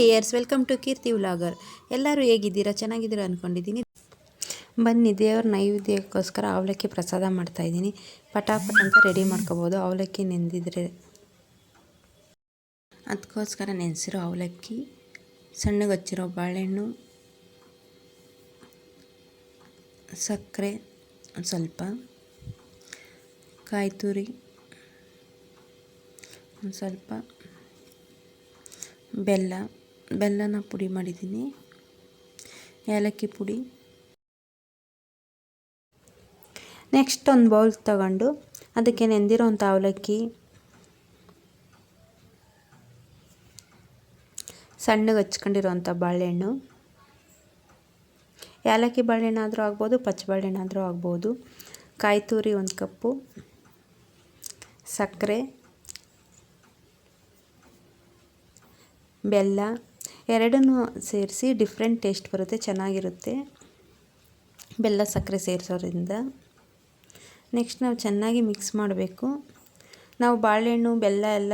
Dears welcome to Keerthi vlogger ಎಲ್ಲರೂ ಹೇಗಿದ್ದೀರಾ? ಚೆನ್ನಾಗಿದ್ದೀರಾ ಅಂದ್ಕೊಂಡಿದ್ದೀನಿ ಬನ್ನಿ, ದೇವರ ನೈವೇದ್ಯಕ್ಕೋಸ್ಕರ ಅವಲಕ್ಕಿ ಪ್ರಸಾದ ಮಾಡ್ತಾಯಿದ್ದೀನಿ ಪಟಾಪಟ ಅಂತ ರೆಡಿ ಮಾಡ್ಕೋಬೋದು. ಅವಲಕ್ಕಿ ನೆಂದಿದ್ರೆ ಅದಕ್ಕೋಸ್ಕರ ನೆನೆಸಿರೋ ಅವಲಕ್ಕಿ ಸಣ್ಣಗೆ ಹಚ್ಚಿರೋ ಬಾಳೆಹಣ್ಣು, ಸಕ್ಕರೆ ಒಂದು ಸ್ವಲ್ಪ, ಕಾಯಿ ತುರಿ ಒಂದು ಸ್ವಲ್ಪ, ಬೆಲ್ಲ. ಬೆಲ್ಲನ ಪುಡಿ ಮಾಡಿದ್ದೀನಿ. ಏಲಕ್ಕಿ ಪುಡಿ. ನೆಕ್ಸ್ಟ್ ಒಂದು ಬೌಲ್ ತಗೊಂಡು ಅದಕ್ಕೆ ನೆಂದಿರೋಂಥ ಅವಲಕ್ಕಿ. ಸಣ್ಣಗೆ ಹಚ್ಕೊಂಡಿರೋಂಥ ಬಾಳೆಹಣ್ಣು. ಏಲಕ್ಕಿ ಬಾಳೆಹಣ್ಣಾದರೂ ಆಗ್ಬೋದು, ಪಚ್ಚ ಬಾಳೆಹಣ್ಣಾದರೂ ಆಗ್ಬೋದು. ಕಾಯಿ ತುರಿ ಒಂದು ಕಪ್ಪು. ಸಕ್ಕರೆ. ಬೆಲ್ಲ. ಎರಡನ್ನೂ ಸೇರಿಸಿ ಡಿಫ್ರೆಂಟ್ ಟೇಸ್ಟ್ ಬರುತ್ತೆ, ಚೆನ್ನಾಗಿರುತ್ತೆ. ಬೆಲ್ಲ, ಸಕ್ಕರೆ ಸೇರಿಸೋದ್ರಿಂದ. ನೆಕ್ಸ್ಟ್ ನಾವು ಚೆನ್ನಾಗಿ ಮಿಕ್ಸ್ ಮಾಡಬೇಕು. ನಾವು ಬಾಳೆಹಣ್ಣು, ಬೆಲ್ಲ ಎಲ್ಲ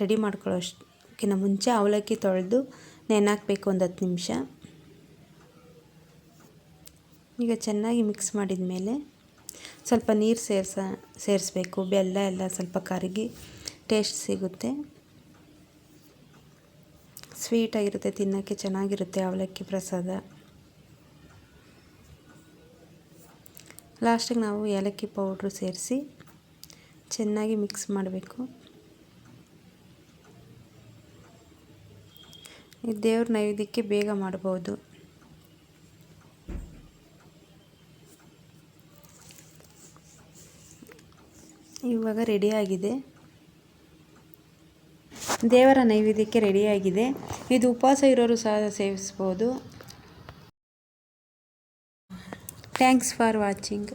ರೆಡಿ ಮಾಡ್ಕೊಳ್ಳೋಷ್ಟಕ್ಕಿಂತ ಮುಂಚೆ ಅವಲಕ್ಕಿ ತೊಳೆದು ನೆನಾಕಬೇಕು ಒಂದು ಹತ್ತು ನಿಮಿಷ. ಈಗ ಚೆನ್ನಾಗಿ ಮಿಕ್ಸ್ ಮಾಡಿದ ಮೇಲೆ ಸ್ವಲ್ಪ ನೀರು ಸೇರಿಸ, ಸೇರಿಸ್ಬೇಕು. ಬೆಲ್ಲ ಎಲ್ಲ ಸ್ವಲ್ಪ ಕರಗಿ, ಟೇಸ್ಟ್ ಸಿಗುತ್ತೆ. ಸ್ವೀಟಾಗಿರುತ್ತೆ ತಿನ್ನೋಕ್ಕೆ ಚೆನ್ನಾಗಿರುತ್ತೆ ಅವಲಕ್ಕಿ ಪ್ರಸಾದ. ಲಾಸ್ಟಿಗೆ ನಾವು ಏಲಕ್ಕಿ ಪೌಡ್ರು ಸೇರಿಸಿ ಚೆನ್ನಾಗಿ ಮಿಕ್ಸ್ ಮಾಡಬೇಕು. ಈ ದೇವ್ರ ನೈವೇದ್ಯಕ್ಕೆ ಬೇಗ ಮಾಡ್ಬೋದು. ಇವಾಗ ರೆಡಿಯಾಗಿದೆ ದೇವರ ನೈವೇದ್ಯಕ್ಕೆ ರೆಡಿಯಾಗಿದೆ. ಇದು ಉಪವಾಸ ಇರೋರು ಸಹ ಸೇವಿಸ್ಬೋದು. Thanks for watching